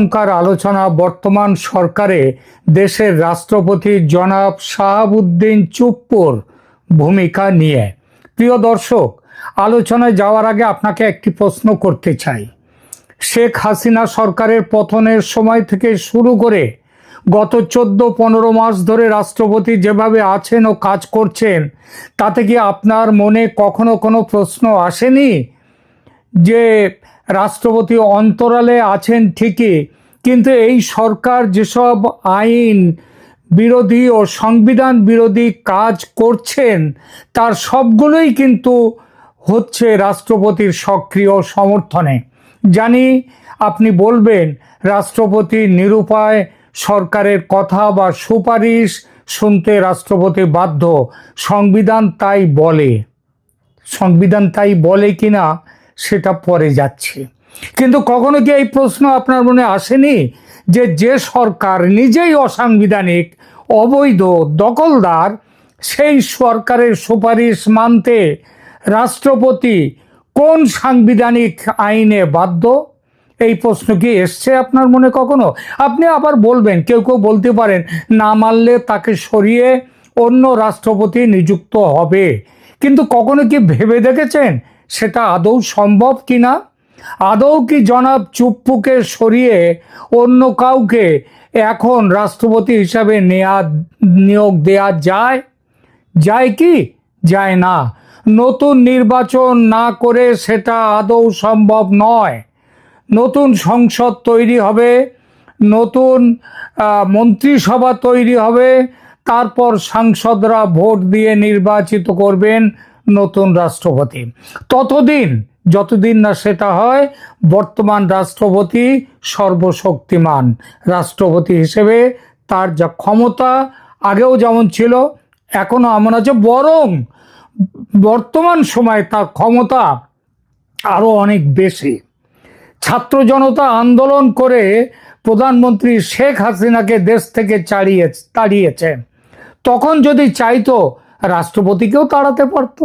এখনকার আলোচনা বর্তমান সরকারে। দেশের রাষ্ট্রপতি জনাব শাহাবুদ্দিন চুপ্পুর ভূমিকা নিয়ে। প্রিয় দর্শক, আলোচনায় যাওয়ার আগে আপনাকে একটি প্রশ্ন করতে চাই। শেখ হাসিনা সরকারের পতনের সময় থেকে শুরু করে গত চোদ্দ পনেরো মাস ধরে রাষ্ট্রপতি যেভাবে আছেন ও কাজ করছেন, তাতে কি আপনার মনে কখনো কোনো প্রশ্ন আসেনি? যে রাষ্ট্রপতি অন্তরালে আছেন ঠিকই, কিন্তু এই সরকার যেসব আইন বিরোধী ও সংবিধান বিরোধী কাজ করছেন, তার সবগুলোই কিন্তু হচ্ছে রাষ্ট্রপতির সক্রিয় সমর্থনে। জানি আপনি বলবেন, রাষ্ট্রপতি নিরুপায় সরকারের কথা বা সুপারিশ শুনতে রাষ্ট্রপতি বাধ্য, সংবিধান তাই বলে। সংবিধান তাই বলে কিনা সেটা পরে যাচ্ছে। কিন্তু কখনো কি এই প্রশ্ন আপনার মনে আসেনি যে যে সরকার নিজেই অসাংবিধানিক, অবৈধ, দখলদার, সেই সরকারের সুপারিশ মানতে রাষ্ট্রপতি কোন সাংবিধানিক আইনে বাধ্য? এই প্রশ্ন কি এসছে আপনার মনে কখনো? আপনি আবার বলবেন, কেউ কেউ বলতে পারেন, না মানলে তাকে সরিয়ে অন্য রাষ্ট্রপতি নিযুক্ত হবে। কিন্তু কখনো কি ভেবে দেখেছেন সেটা আদৌ সম্ভব কি না আদৌ কি জনাব চুপ্পুকে সরিয়ে অন্য কাউকে এখন রাষ্ট্রপতি হিসাবে নেয়া, নিয়োগ দেয়া যায়? যায় কি? যায় না। নতুন নির্বাচন না করে সেটা আদৌ সম্ভব নয়। নতুন সংসদ তৈরি হবে, নতুন মন্ত্রিসভা তৈরি হবে, তারপর সাংসদরা ভোট দিয়ে নির্বাচিত করবেন। নতুন রাষ্ট্রপতি। ততদিন, যতদিন না সেটা হয়, বর্তমান রাষ্ট্রপতি সর্বশক্তিমান। রাষ্ট্রপতি হিসেবে তার যা ক্ষমতা আগেও যেমন ছিল, এখনও এমন আছে, বরং বর্তমান সময়ে তার ক্ষমতা আরও অনেক বেশি। ছাত্র জনতা আন্দোলন করে প্রধানমন্ত্রী শেখ হাসিনাকে দেশ থেকে চাড়িয়ে, তাড়িয়েছে। তখন যদি চাইতো, রাষ্ট্রপতিকেও তাড়াতে পারতো।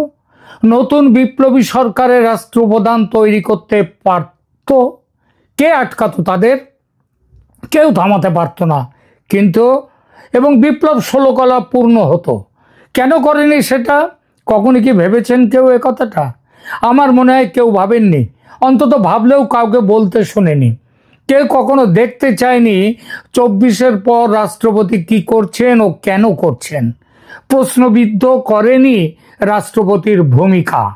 নতুন বিপ্লবী সরকারের রাষ্ট্রপ্রধান তৈরি করতে পারত? কে আটকাতো তাদের? কেউ থামাতে পারতো না। কিন্তু, এবং বিপ্লব ষোলকলা পূর্ণ হতো। কেন করেনি সেটা? কখনই কি ভেবেছেন কেউ এ কথাটা? আমার মনে হয় কেউ ভাবেননি। অন্তত ভাবলেও কাউকে বলতে শোনেনি। কেউ কখনো দেখতে চায়নি চব্বিশের পর রাষ্ট্রপতি কি করছেন ও কেন করছেন। প্রশ্নবিদ্ধ করেনি রাষ্ট্রপতির ভূমিকা।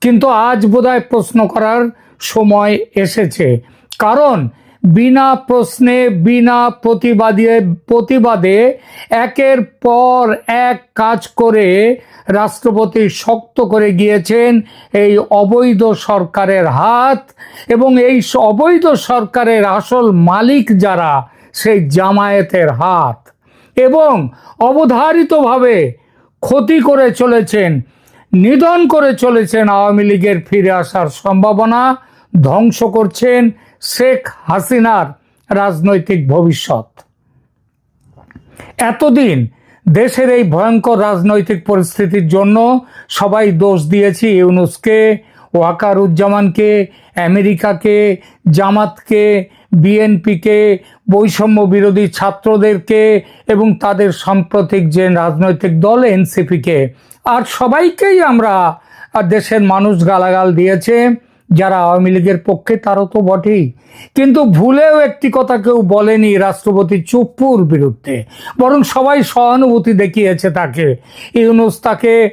কিন্তু আজ বোধহয় প্রশ্ন করার সময় এসেছে। কারণ বিনা প্রশ্নে, বিনা প্রতিবাদে প্রতিবাদে একের পর এক কাজ করে রাষ্ট্রপতি শক্ত করে গিয়েছেন এই অবৈধ সরকারের হাত এবং এই অবৈধ সরকারের আসল মালিক যারা, সেই জামায়াতের হাত। এবং অবধারিতভাবে ক্ষতি করে চলেছেন, নিধন করে চলেছেন আওয়ামী লীগের ফিরে আসার সম্ভাবনা, ধ্বংস করছেন শেখ হাসিনার রাজনৈতিক ভবিষ্যৎ। এতদিন দেশের এই ভয়ঙ্কর রাজনৈতিক পরিস্থিতির জন্য সবাই দোষ দিয়েছি ইউনুসকে, ওয়াকারুজ্জামানকে, আমেরিকাকে, জামাতকে, বিএনপিকে বৈষম্য বিরোধী ছাত্রদেরকে এবং তাদের সাম্প্রতিক যে রাজনৈতিক দল এনসিপিকে। আর সবাইকেই আমরা দেশের মানুষ গালাগাল দিয়েছে, যারা আওয়ামী লীগের পক্ষে তারও তো বটেই। কিন্তু ভুলেও একটি কথা কেউ বলেনি রাষ্ট্রপতি চুপ্পুর বিরুদ্ধে। বরং সবাই সহানুভূতি দেখিয়েছে তাকে। ইউনুস তাকে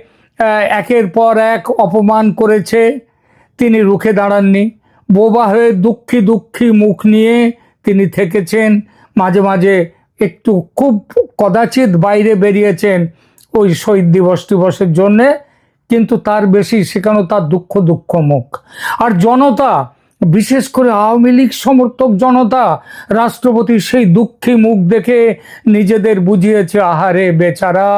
একের পর এক অপমান করেছে। তিনি রুখে দাঁড়াননি। বোবা হয়ে দুঃখী দুঃখী মুখ নিয়ে তিনি থেকেছেন, মাঝে মাঝে একটু খুব কদাচিৎ বাইরে বেরিয়েছেন ওই শহীদ দিবস দিবসের জন্যে, কিন্তু তার বেশি সেখানে তার দুঃখ দুঃখ মুখ। আর জনতা, বিশেষ করে আওয়ামী লীগ সমর্থক জনতা রাষ্ট্রপতির সেই দুঃখী মুখ দেখে নিজেদের বুঝিয়েছে, আহারে বেচারা,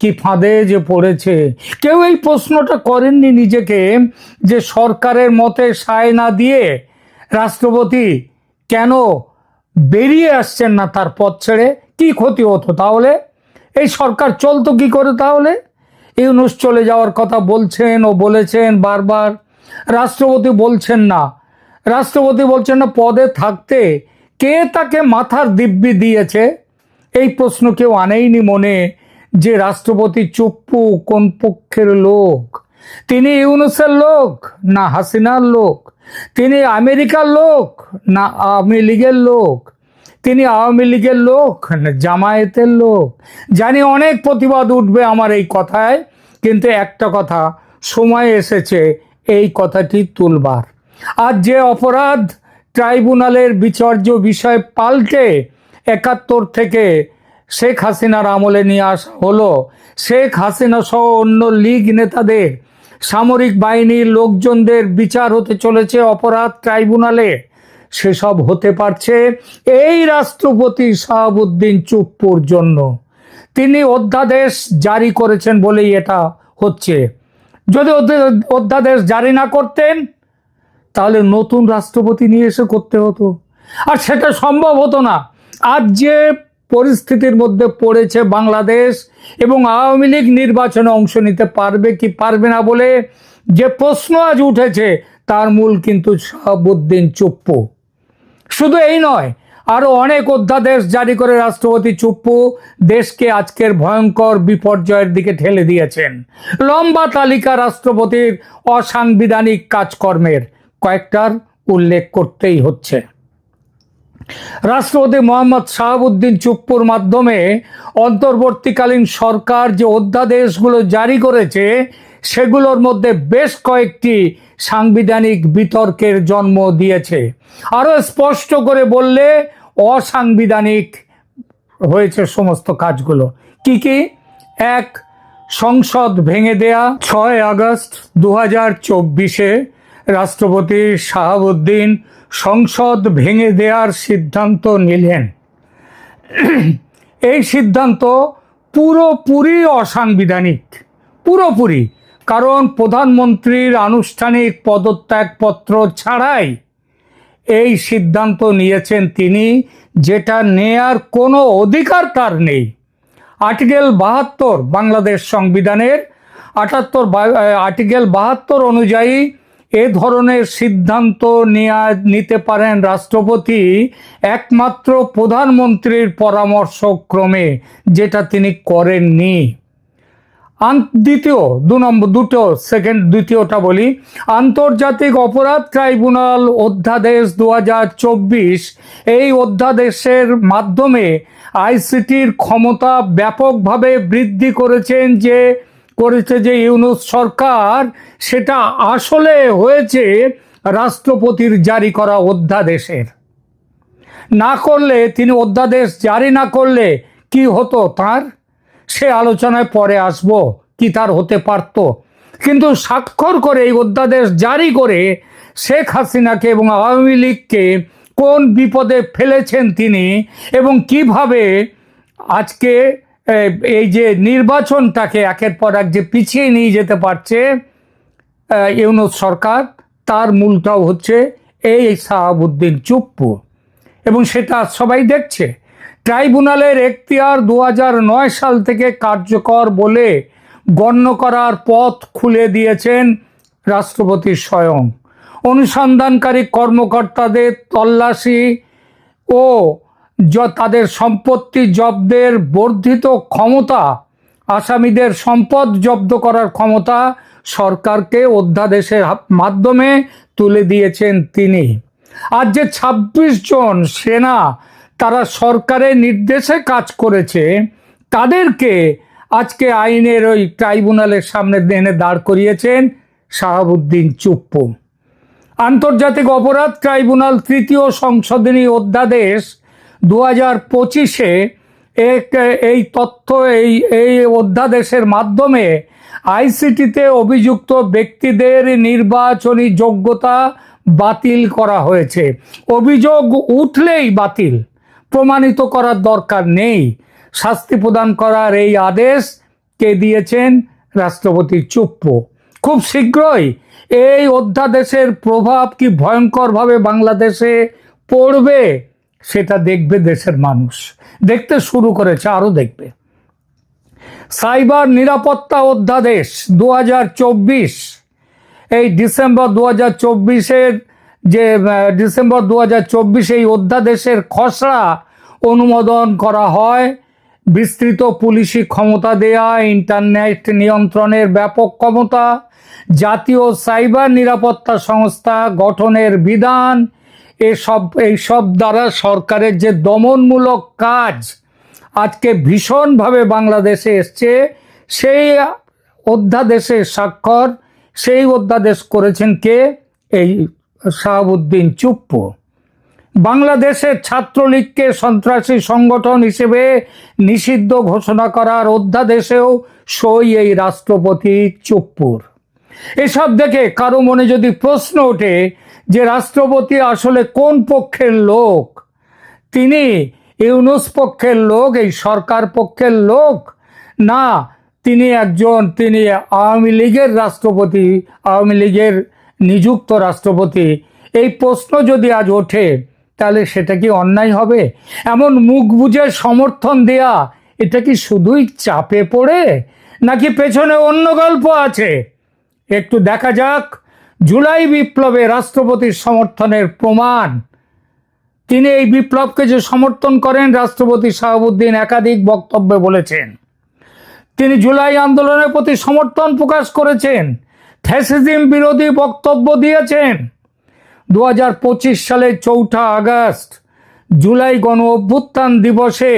কি ফাঁদে যে পড়েছে। কেউ এই প্রশ্নটা করেননি নিজেকে যে সরকারের মতে সায় না দিয়ে রাষ্ট্রপতি কেন বেরিয়ে আসছেন না তার পথ ছেড়ে? কি ক্ষতি হতো তাহলে? এই সরকার চলতো কি করে তাহলে? ইউনুস চলে যাওয়ার কথা বলছেন ও বলেছেন বারবার। রাষ্ট্রপতি বলছেন না। রাষ্ট্রপতি বলছেন না, পদে থাকতে কে তাকে মাথার দিব্যি দিয়েছে? এই প্রশ্ন কেউ আনেইনি মনে যে রাষ্ট্রপতি চুপ্পু কোন পক্ষের লোক? তিনি ইউনুসের লোক না হাসিনার লোক? তিনি আমেরিকার লোক, না আওয়ামী লীগের লোক। তিনি আওয়ামী লীগের লোক, না জামায়াতের লোক। জানি অনেক প্রতিবাদ উঠবে আমার এই কথায়, কিন্তু একটা কথা, সময় এসেছে এই কথাটি তুলবার। আর যে অপরাধ ট্রাইব্যুনালের বিচার্য বিষয় পাল্টে একাত্তর থেকে শেখ হাসিনার আমলে নিয়ে আসা হলো, শেখ হাসিনা সহ অন্য লীগ নেতাদের সামরিক বাহিনীর লোকজনদের বিচার হতে চলেছে অপরাধ ট্রাইব্যুনালে। সেসব হতে পারছে এই রাষ্ট্রপতি শাহাবুদ্দিন চুপ্পুর জন্য। তিনি অধ্যাদেশ জারি করেছেন বলেই এটা হচ্ছে। যদি অধ্যা- অধ্যাদেশ জারি না করতেন, তাহলে নতুন রাষ্ট্রপতি নিয়ে এসে করতে হতো। আর সেটা সম্ভব হতো না। আজ যে পরিস্থিতির মধ্যে পড়েছে বাংলাদেশ এবং আওয়ামী লীগ নির্বাচনে অংশ নিতে পারবে কি পারবে না বলে যে প্রশ্ন আজ উঠেছে, তার মূল কিন্তু শাহাবুদ্দিন চুপ্পু। শুধু এই নয় আরও অনেক অধ্যাদেশ জারি করে রাষ্ট্রপতি চুপ্পু দেশকে আজকের ভয়ঙ্কর বিপর্যয়ের দিকে ঠেলে দিয়েছেন। লম্বা তালিকা রাষ্ট্রপতির অসাংবিধানিক কাজকর্মের কয়েকটার উল্লেখ করতেই হচ্ছে। রাষ্ট্রপতি মোহাম্মদ শাহাবুদ্দিন চুপ্পুর মাধ্যমে অন্তর্বর্তীকালীন সরকার যে অধ্যাদেশগুলো জারি করেছে, সেগুলোর মধ্যে বেশ কয়েকটি সাংবিধানিক বিতর্কের জন্ম দিয়েছে। আরও স্পষ্ট করে বললে অসাংবিধানিক হয়েছে সমস্ত কাজগুলো। কি কি? এক, সংসদ ভেঙে দেয়া, ছয় আগস্ট দু হাজার চব্বিশে রাষ্ট্রপতি শাহাবুদ্দিন সংসদ ভেঙে দেওয়ার সিদ্ধান্ত নিলেন। এই সিদ্ধান্ত পুরোপুরি অসাংবিধানিক, পুরোপুরি, কারণ প্রধানমন্ত্রীর আনুষ্ঠানিক পদত্যাগপত্র ছাড়াই এই সিদ্ধান্ত নিয়েছেন তিনি, যেটা নেয়ার কোনো অধিকার তার নেই। আর্টিকেল বাহাত্তর, বাংলাদেশ সংবিধানের আটাত্তর আর্টিকেল বাহাত্তর অনুযায়ী এ ধরনের সিদ্ধান্ত নেয়া নিতে পারেন রাষ্ট্রপতি একমাত্র প্রধানমন্ত্রীর পরামর্শক্রমে, যেটা তিনি করেননি। দ্বিতীয়, দু নম্বর, দুটো, সেকেন্ড, দ্বিতীয়টা বলি। আন্তর্জাতিক অপরাধ ট্রাইব্যুনাল অধ্যাদেশ দু হাজার চব্বিশ, এই অধ্যাদেশের মাধ্যমে আইসিটির ক্ষমতা ব্যাপকভাবে বৃদ্ধি করেছেন যে করেছে যে ইউনুস সরকার, সেটা আসলে হয়েছে রাষ্ট্রপতির জারি করা অধ্যাদেশের। না করলে, তিনি অধ্যাদেশ জারি না করলে কি হতো তার? সে আলোচনায় পরে আসব কি তার হতে পারত। কিন্তু স্বাক্ষর করে এই অধ্যাদেশ জারি করে শেখ হাসিনাকে এবং আওয়ামী লীগকে কোন বিপদে ফেলেছেন তিনি এবং কীভাবে আজকে এই যে নির্বাচনটাকে একের পর এক যে পিছিয়ে নিয়ে যেতে পারছে ইউনুস সরকার, তার মূলটাও হচ্ছে এই শাহাবুদ্দিন চুপ্পু। এবং সেটা সবাই দেখছে। ট্রাইব্যুনালের এখতিয়ার দু নয় সাল থেকে কার্যকর বলে গণ্য করার পথ খুলে দিয়েছেন রাষ্ট্রপতি স্বয়ং। অনুসন্ধানকারী কর্মকর্তাদের তল্লাশি ও তাদের সম্পত্তি জব্দের বর্ধিত ক্ষমতা, আসামিদের সম্পদ জব্দ করার ক্ষমতা সরকারকে অধ্যাদেশের মাধ্যমে তুলে দিয়েছেন তিনি। আর যে ২৬ জন সেনা তারা সরকারের নির্দেশে কাজ করেছে, তাদেরকে আজকে আইনের ওই ট্রাইব্যুনালের সামনে এনে দাঁড় করিয়েছেন শাহাবুদ্দিন চুপ্পু। আন্তর্জাতিক অপরাধ ট্রাইব্যুনাল তৃতীয় সংশোধনী অধ্যাদেশ দু হাজার পঁচিশে এক, এই তথ্য, এই এই অধ্যাদেশের মাধ্যমে আইসিটিতে অভিযুক্ত ব্যক্তিদের নির্বাচনী যোগ্যতা বাতিল করা হয়েছে। অভিযোগ উঠলেই বাতিল, প্রমাণিত করার দরকার নেই। শাস্তি প্রদান করার এই আদেশ কে দিয়েছেন? রাষ্ট্রপতি চুপ্পু। খুব শীঘ্রই এই অধ্যাদেশের প্রভাব কি ভয়ঙ্করভাবে বাংলাদেশে পড়বে? সেটা দেখবে দেশের মানুষ। দেখতে শুরু করেছে আরও দেখবে। সাইবার নিরাপত্তা অধ্যাদেশ দু হাজার চব্বিশ, এই ডিসেম্বর দু হাজার যে ডিসেম্বর দু হাজার এই অধ্যাদেশের খসড়া অনুমোদন করা হয়। বিস্তৃত পুলিশি ক্ষমতা দেয়া, ইন্টারনেট নিয়ন্ত্রণের ব্যাপক ক্ষমতা, জাতীয় সাইবার নিরাপত্তা সংস্থা গঠনের বিধান এসব এইসব দ্বারা সরকারের যে দমনমূলক কাজ আজকে ভীষণভাবে বাংলাদেশে এসছে, সেই অধ্যাদেশের স্বাক্ষর, সেই অধ্যাদেশ করেছেন কে? এই শাহাবুদ্দিন চুপ্পু। বাংলাদেশের ছাত্রলীগকে সন্ত্রাসী সংগঠন হিসেবে নিষিদ্ধ ঘোষণা করার অধ্যাদেশেও সই এই রাষ্ট্রপতি চুপ্পুর। এসব দেখে কারও মনে যদি প্রশ্ন ওঠে যে রাষ্ট্রপতি আসলে কোন পক্ষের লোক? তিনি ইউনুস পক্ষের লোক, এই সরকার পক্ষের লোক? না, তিনি একজন, তিনি আওয়ামী লীগের রাষ্ট্রপতি, আওয়ামী লীগের নিযুক্ত রাষ্ট্রপতি। এই প্রশ্ন যদি আজ ওঠে, তাহলে সেটা কি অন্যায় হবে? এমন মুখ বুঝে সমর্থন দেয়া, এটা কি শুধুই চাপে পড়ে? নাকি পেছনে অন্য গল্প আছে? একটু দেখা যাক। জুলাই বিপ্লবে রাষ্ট্রপতির সমর্থনের প্রমাণ। তিনি এই বিপ্লবকে যে সমর্থন করেন, রাষ্ট্রপতি শাহাবুদ্দিন একাধিক বক্তব্যে বলেছেন। তিনি জুলাই আন্দোলনের প্রতি সমর্থন প্রকাশ করেছেন, ফ্যাসিজম বিরোধী বক্তব্য দিয়েছেন। দু সালের চৌঠা আগস্ট, জুলাই গণ অভ্যুত্থান দিবসে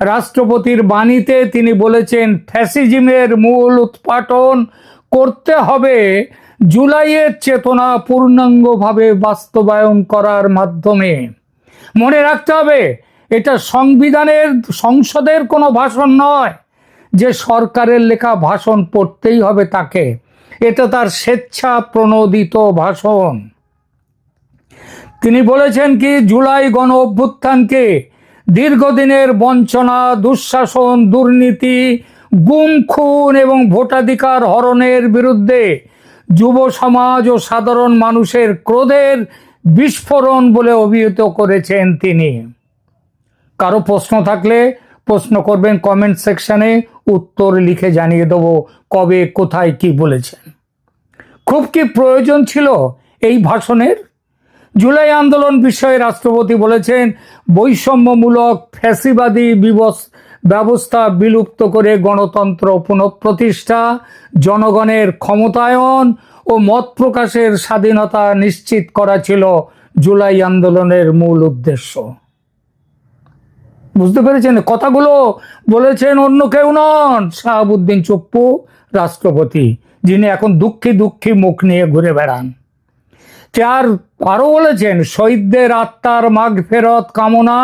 রাষ্ট্রপতির বাণীতে তিনি বলেছেন, ফ্যাসিজমের মূল উৎপাটন করতে হবে জুলাইয়ের চেতনা পূর্ণাঙ্গভাবে বাস্তবায়ন করার মাধ্যমে। মনে রাখতে হবে, এটা সংবিধানের, সংসদের কোনো ভাষণ নয় যে সরকারের লেখা ভাষণ পড়তেই হবে তাকে। এটা তার স্বেচ্ছা প্রণোদিত ভাষণ। তিনি বলেছেন কি, জুলাই গণ অভ্যুত্থানকে দীর্ঘদিনের বঞ্চনা, দুঃশাসন, দুর্নীতি, গুম, খুন এবং ভোটাধিকার হরণের বিরুদ্ধে যুব সমাজ ও সাধারণ মানুষের ক্রোধের বিস্ফোরণ বলে অভিহিত করেছেন তিনি। কারও প্রশ্ন থাকলে প্রশ্ন করবেন কমেন্ট সেকশনে, উত্তর লিখে জানিয়ে দেবো কবে, কোথায়, কি বলেছেন। খুব কি প্রয়োজন ছিল এই ভাষণের? জুলাই আন্দোলন বিষয়ে রাষ্ট্রপতি বলেছেন, বৈষম্যমূলক ফ্যাসিবাদী বিবস ব্যবস্থা বিলুপ্ত করে গণতন্ত্র পুনঃপ্রতিষ্ঠা, জনগণের ক্ষমতায়ন ও মত প্রকাশের স্বাধীনতা নিশ্চিত করা ছিল জুলাই আন্দোলনের মূল উদ্দেশ্য। বুঝতে পেরেছেন? কথাগুলো বলেছেন অন্য কেউ নন শাহাবুদ্দিন চুপ্পু, রাষ্ট্রপতি, যিনি এখন দুঃখী দুঃখী মুখ নিয়ে ঘুরে বেড়ান। চার আরও বলেছেন, শহীদদের আত্মার মাগ ফেরত কামনা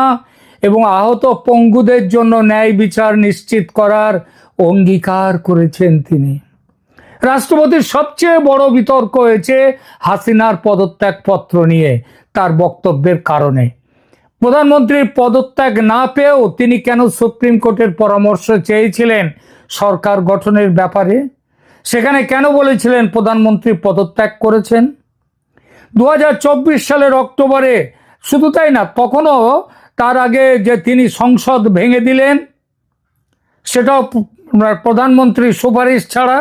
এবং আহত পঙ্গুদের জন্য ন্যায় বিচার নিশ্চিত করার অঙ্গীকার করেছেন তিনি। রাষ্ট্রপতির সবচেয়ে বড় বিতর্ক হয়েছে হাসিনার পদত্যাগপত্র নিয়ে, তার বক্তব্যের কারণে। প্রধানমন্ত্রীর পদত্যাগ না পেয়েও তিনি কেন সুপ্রিম কোর্টের পরামর্শ চেয়েছিলেন সরকার গঠনের ব্যাপারে? সেখানে কেন বলেছিলেন প্রধানমন্ত্রী পদত্যাগ করেছেন? দু হাজার চব্বিশ সালের অক্টোবরে শুধু তাই না তখনও তার আগে যে তিনি সংসদ ভেঙে দিলেন, সেটাও প্রধানমন্ত্রীর সুপারিশ ছাড়া।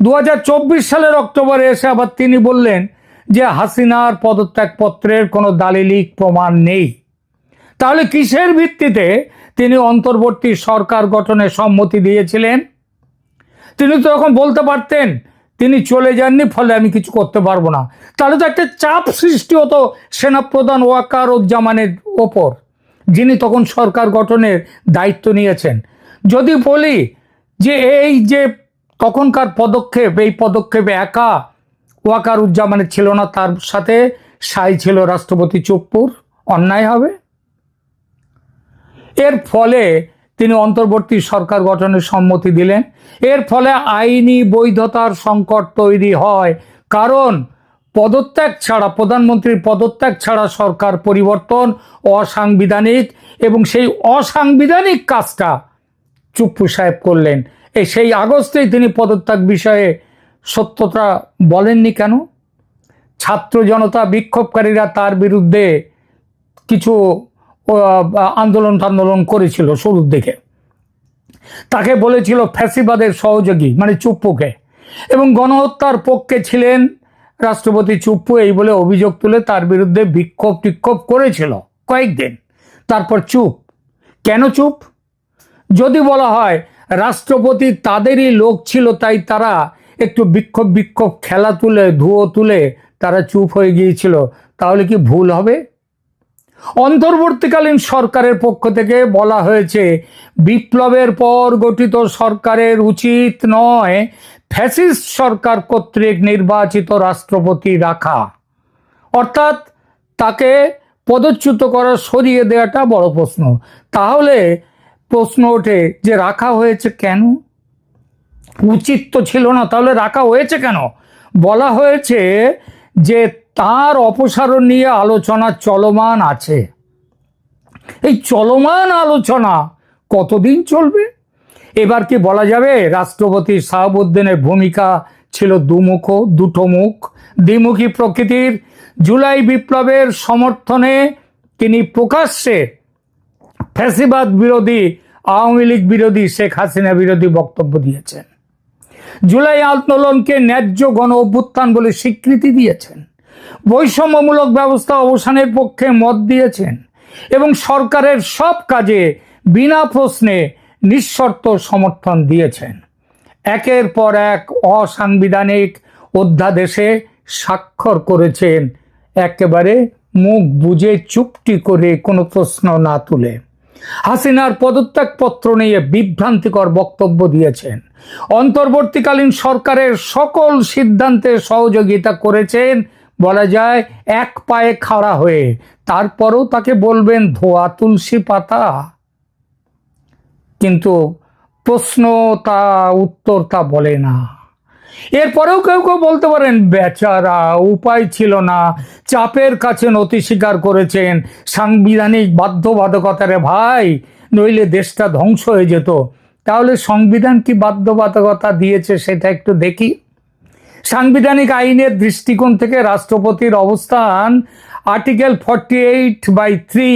দু হাজার চব্বিশ সালের অক্টোবরে এসে আবার তিনি বললেন যে হাসিনার পদত্যাগপত্রের কোনো দালিলিক প্রমাণ নেই। তাহলে কিসের ভিত্তিতে তিনি অন্তর্বর্তী সরকার গঠনে সম্মতি দিয়েছিলেন? তিনি তো তখন বলতে পারতেন তিনি চলে যাননি, ফলে আমি কিছু করতে পারব না। তাহলে তো একটা চাপ সৃষ্টি হতো সেনাপ্রধান ওয়াকার উজ্জামানের ওপর, যিনি তখন সরকার গঠনের দায়িত্ব নিয়েছেন। যদি বলি যে এই যে তখনকার পদক্ষেপ, এই পদক্ষেপে একা ওয়াকার উজ্জামানের ছিল না, তার সাথে সাই ছিল রাষ্ট্রপতি চুপ্পুর, অন্যায় হবে। এর ফলে তিনি অন্তর্বর্তী সরকার গঠনের সম্মতি দিলেন। এর ফলে আইনি বৈধতার সংকট তৈরি হয়। কারণ পদত্যাগ ছাড়া, প্রধানমন্ত্রীর পদত্যাগ ছাড়া সরকার পরিবর্তন অসাংবিধানিক এবং সেই অসাংবিধানিক কাজটা চুপ্পু সাহেব করলেন। এই সেই আগস্টেই তিনি পদত্যাগ বিষয়ে সত্যতা বলেননি কেন? ছাত্র জনতা বিক্ষোভকারীরা তার বিরুদ্ধে কিছু আন্দোলন টান্দোলন করেছিল শুরুর দিকে। তাকে বলেছিল ফ্যাসিবাদের সহযোগী মানে চুপ্পুকে। এবং গণহত্যার পক্ষে ছিলেন রাষ্ট্রপতি চুপ্পু, এই বলে অভিযোগ তুলে তার বিরুদ্ধে বিক্ষোভ টিক্ষোভ করেছিল কয়েকদিন। তারপর চুপ। কেন চুপ? যদি বলা হয়, রাষ্ট্রপতি তাদেরই লোক ছিল, তাই তারা একটু বিক্ষোভ বিক্ষোভ খেলা তুলে, ধুয়ো তুলে তারা চুপ হয়ে গিয়েছিল, তাহলে কি ভুল হবে? অন্তর্বর্তীকালীন সরকারের পক্ষ থেকে বলা হয়েছে, বিপ্লবের পর গঠিত সরকারের উচিত নয় ফ্যাসিস্ট সরকার কর্তৃক নির্বাচিত রাষ্ট্রপতি রাখা। অর্থাৎ তাকে পদচ্যুত করা, সরিয়ে দেওয়াটা বড় প্রশ্ন। তাহলে প্রশ্ন ওঠে যে রাখা হয়েছে কেন? উচিত তো ছিল না, তাহলে রাখা হয়েছে কেন? বলা হয়েছে যে তার অপসারণ নিয়ে আলোচনা চলমান আছে। এই চলমান আলোচনা কতদিন চলবে? এবার কি বলা যাবে? রাষ্ট্রপতি শাহাবুদ্দিনের ভূমিকা ছিল দুমুখ দুটো মুখ দ্বিমুখী প্রকৃতির জুলাই বিপ্লবের সমর্থনে তিনি প্রকাশ্যে ফ্যাসিবাদ বিরোধী, আওয়ামী লীগ বিরোধী, শেখ হাসিনা বিরোধী বক্তব্য দিয়েছেন। জুলাই আন্দোলনকে ন্যায্য গণ অভ্যুত্থান বলে স্বীকৃতি দিয়েছেন। বৈষম্যমূলক ব্যবস্থা অবসানের পক্ষে মত দিয়েছেন এবং সরকারের সব কাজে বিনা প্রশ্নে নিঃশর্ত সমর্থন দিয়েছেন। একের পর এক অসাংবিধানিক অধ্যাদেশে স্বাক্ষর করেছেন। একেবারে মুখ বুঝে চুপটি করে কোনো প্রশ্ন না তুলে। হাসিনার পদত্যাগপত্র নিয়ে বিভ্রান্তিকর বক্তব্য দিয়েছেন। অন্তর্বর্তীকালীন সরকারের সকল সিদ্ধান্তে সহযোগিতা করেছেন বলা যায়, এক পায়ে খাড়া হয়ে, তারপরও তাকে বলবেন ধোয়া তুলসী পাতা। কিন্তু প্রশ্ন তা, উত্তর তা বলে না। এরপরেও কেউ কেউ বলতে পারেন, বেচারা, উপায় ছিল না। চাপের কাছে নথি স্বীকার করেছেন সাংবিধানিক বাধ্যবাধকতারে ভাই। নইলে দেশটা ধ্বংস হয়ে যেত। তাহলে সংবিধান কি বাধ্যবাধকতা দিয়েছে সেটা একটু দেখি। সাংবিধানিক আইনের দৃষ্টিকোণ থেকে রাষ্ট্রপতির অবস্থান article forty eight by three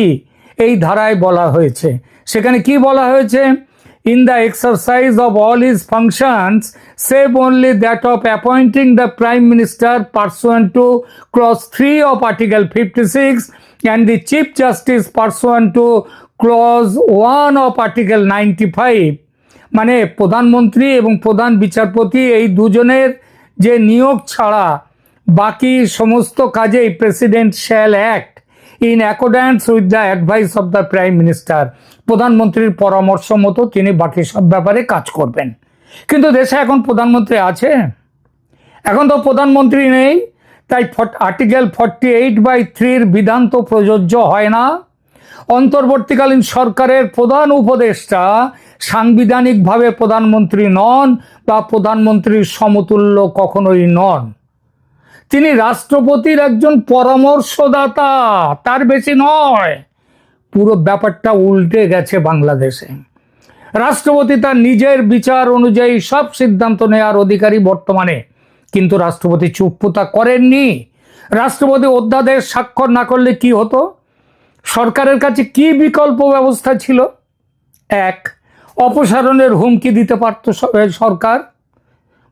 এই ধারায় বলা হয়েছে। সেখানে কি বলা হয়েছে? In the exercise of all his functions save only that of appointing the prime minister pursuant to clause three of article fifty six and the chief justice pursuant to clause one of article ninety five মানে প্রধানমন্ত্রী এবং প্রধান বিচারপতি এই দুজনের যে নিয়োগ ছাড়া বাকি সমস্ত কাজেই president shall act in accordance with the advice of the prime minister প্রধানমন্ত্রীর পরামর্শ মতো তিনি বাকি সব ব্যাপারে কাজ করবেন। কিন্তু দেশে এখন প্রধানমন্ত্রী আছে। এখন তো প্রধানমন্ত্রী নেই, তাই আর্টিকেল ফর্টি এইট বাই থ্রির বিধান তো প্রযোজ্য হয় না। অন্তর্বর্তীকালীন সরকারের প্রধান উপদেষ্টা সাংবিধানিকভাবে প্রধানমন্ত্রী নন বা প্রধানমন্ত্রীর সমতুল্য কখনোই নন। তিনি রাষ্ট্রপতির একজন পরামর্শদাতা, তার বেশি নয়। পুরো ব্যাপারটা উল্টে গেছে বাংলাদেশে। রাষ্ট্রপতি তার নিজের বিচার অনুযায়ী সব সিদ্ধান্ত নেওয়ার অধিকারী বর্তমানে। কিন্তু রাষ্ট্রপতি চুপ্পতা করেননি। রাষ্ট্রপতি অধ্যাদেশ স্বাক্ষর না করলে কি হতো? সরকারের কাছে কি বিকল্প ব্যবস্থা ছিল? এক, অপসারণের হুমকি দিতে পারত সরকার।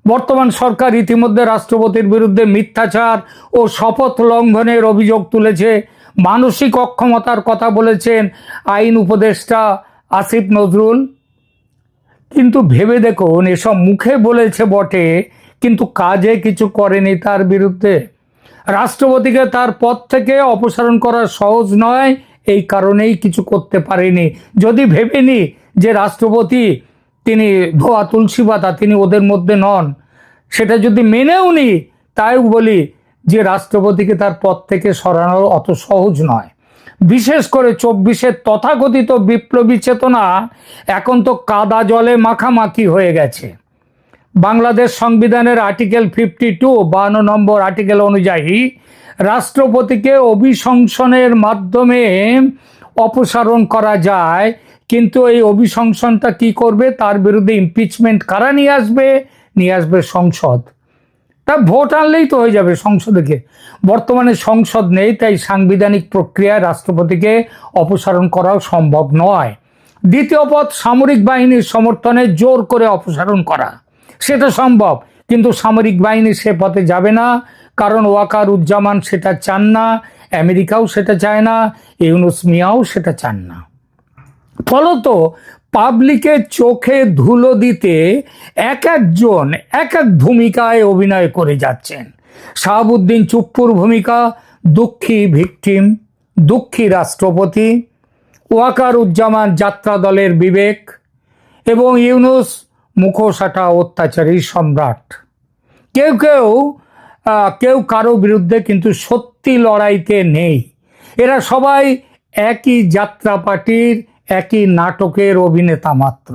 বর্তমান সরকার ইতিমধ্যে রাষ্ট্রপতির বিরুদ্ধে মিথ্যাচার ও শপথ লঙ্ঘনের অভিযোগ তুলেছে। মানসিক অক্ষমতার কথা বলেছেন আইন উপদেষ্টা আসিফ নজরুল। কিন্তু ভেবে দেখুন, এসব মুখে বলেছে বটে, কিন্তু কাজে কিছু করেনি তার বিরুদ্ধে। রাষ্ট্রপতিকে তার পদ থেকে অপসারণ করা সহজ নয়, এই কারণেই কিছু করতে পারেনি। যদি ভেবেনি যে রাষ্ট্রপতি তিনি ধোয়া তুলসী পাতা তিনি ওদের মধ্যে নন, সেটা যদি মেনেও নি, তাই বলি যে রাষ্ট্রপতিকে তার পদ থেকে সরানো অত সহজ নয়। বিশেষ করে চব্বিশের তথাকথিত বিপ্লবী চেতনা এখন তো কাদা জলে মাখামাখি হয়ে গেছে। বাংলাদেশ সংবিধানের আর্টিকেল ফিফটি টু বান্ন নম্বর আর্টিকেল অনুযায়ী রাষ্ট্রপতিকে অভিশংসনের মাধ্যমে অপসারণ করা যায়। কিন্তু এই অভিশংসনটা কি করবে? তার বিরুদ্ধে ইমপিচমেন্ট কারা নিয়ে আসবে? নিয়ে আসবে সংসদ। তা ভোট আনলেই তো হয়ে যাবে সংসদকে। বর্তমানে সংসদ নেই, তাই সাংবিধানিক প্রক্রিয়ায় রাষ্ট্রপতিকে অপসারণ করাও সম্ভব নয়। দ্বিতীয় পথ, সামরিক বাহিনীর সমর্থনে জোর করে অপসারণ করা। সেটা সম্ভব। কিন্তু সামরিক বাহিনী সে পথে যাবে না। কারণ ওয়াকার উজ্জামান সেটা চান না, আমেরিকাও সেটা চায় না, ইউনুস মিয়াও সেটা চান না। ফলত পাবলিকের চোখে ধুলো দিতে এক একজন, এক এক ভূমিকায় অভিনয় করে যাচ্ছেন। শাহাবুদ্দিন চুপ্পুর ভূমিকা, দুঃখী ভিকটিম, দুঃখী রাষ্ট্রপতি, ওয়াকার উজ্জামান যাত্রা দলের বিবেক এবং ইউনুস মুখোশাটা অত্যাচারী সম্রাট। কেউ কেউ কেউ কারও বিরুদ্ধে কিন্তু সত্যি লড়াইতে নেই। এরা সবাই একই যাত্রা পার্টির একই নাটকের অভিনেতা মাত্র।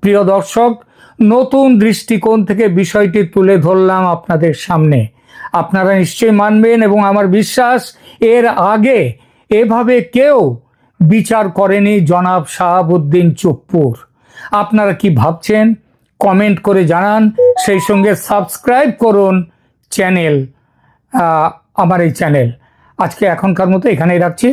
প্রিয় দর্শক, নতুন দৃষ্টিকোণ থেকে বিষয়টি তুলে ধরলাম আপনাদের সামনে। আপনারা নিশ্চয়ই মানবেন এবং আমার বিশ্বাস, এর আগে এভাবে কেউ বিচার করেনি জনাব শাহাবুদ্দিন চুপ্পুর। আপনারা কি ভাবছেন? কমেন্ট করে জানান। সেই সঙ্গে সাবস্ক্রাইব করুন চ্যানেল আমার এই চ্যানেল আজকে এখনকার মতো এখানেই রাখছি।